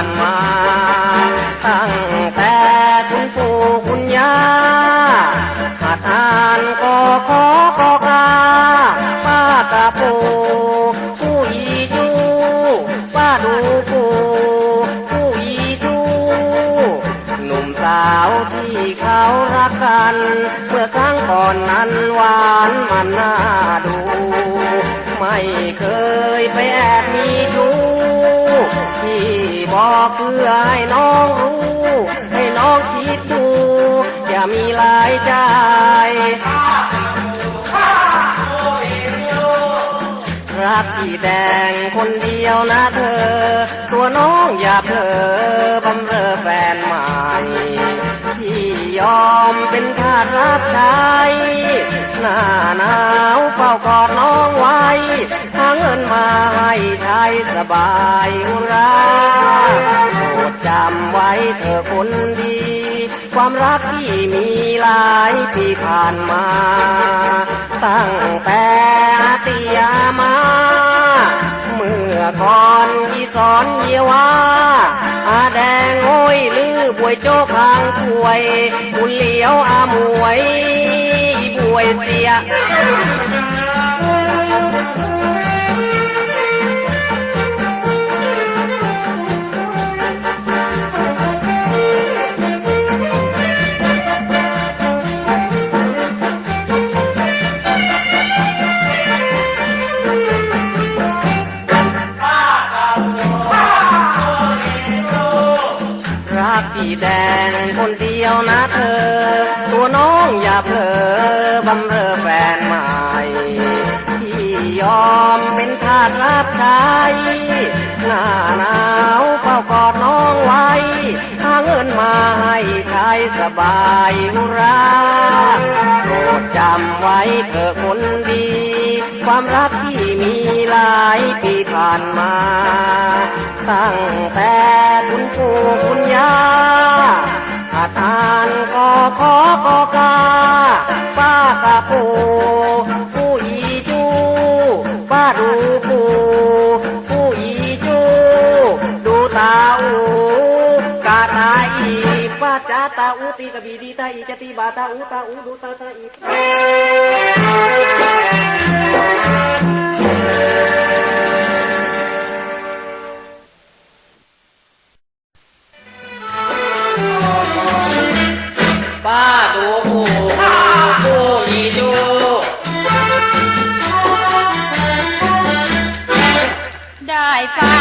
านมา ตั้งแต่คุณปู่คุณย่าหัดอ่านก็ขอขอกาป้ากระปูผู้อีจูป้าดูปูผู้อีจูหนุ่มสาวที่เขารักกัน เมื่อครั้งก่อนนั้นหวานมันน่าดู ไม่เคยไปแอบมีชู้ ที่บอกเพื่อให้น้องรู้ ให้น้องคิดดูอย่ามีหลายใจรักพี่แดงคนเดียวนะเธอ ตัวน้องอย่าเผลอบำเรอแฟนใหม่ที่ยอมเป็นทาสรับใช้หน้าหนาวเฝ้ากอดน้องไว้ เงินมาให้ใช้สบายอุราโปรดจำไว้เธอคนดี ความรักที่มีหลายปีผ่านมา ตั้งแต่อาเตียมา เมื่อก่อนที่สอนเยียวาอาแดงโอ้ยลือบวยโจคางถวยบุญเหลียวอามวยบวยเสีย กพี่แดงคนเดียวนะเธอ ตัวน้องอย่าเผลอบำเรอแฟนใหม่ที่ยอมเป็นทาสรับใช้หน้าหนาวเฝ้ากอดน้องไว้ หาเงินมาให้ใช้สบายหุราโปรดจำไว้เธอคนดี ความรักที่มี หลายปีผ่านมา ตั้งแต่คุณปู่คุณย่าอาทานก็ขอกอกาป้ากะปูผู้อีจูป้าดูปูผู้อีจู ดูตาอูกาตาอีป้าจ้าตาอูตีกะบีดีตาอีจะตีบาตาอูตาอูดูตาตาอี ได้ฟัง